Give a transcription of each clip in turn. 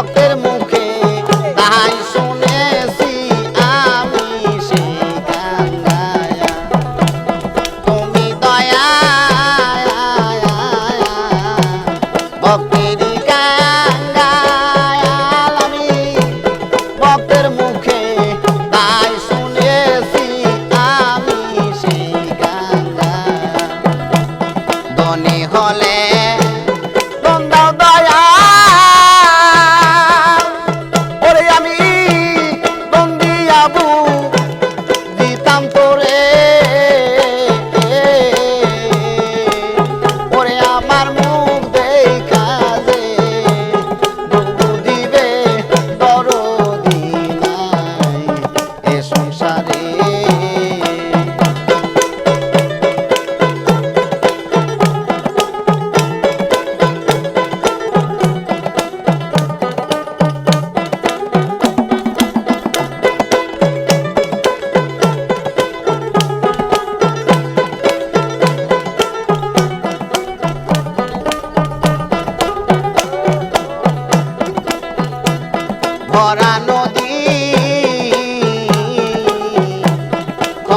ভক্তের মুখে তাই আমি তুমি দয়া মুখে তাই শুনেছি ধনী হলে বাবু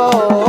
oro.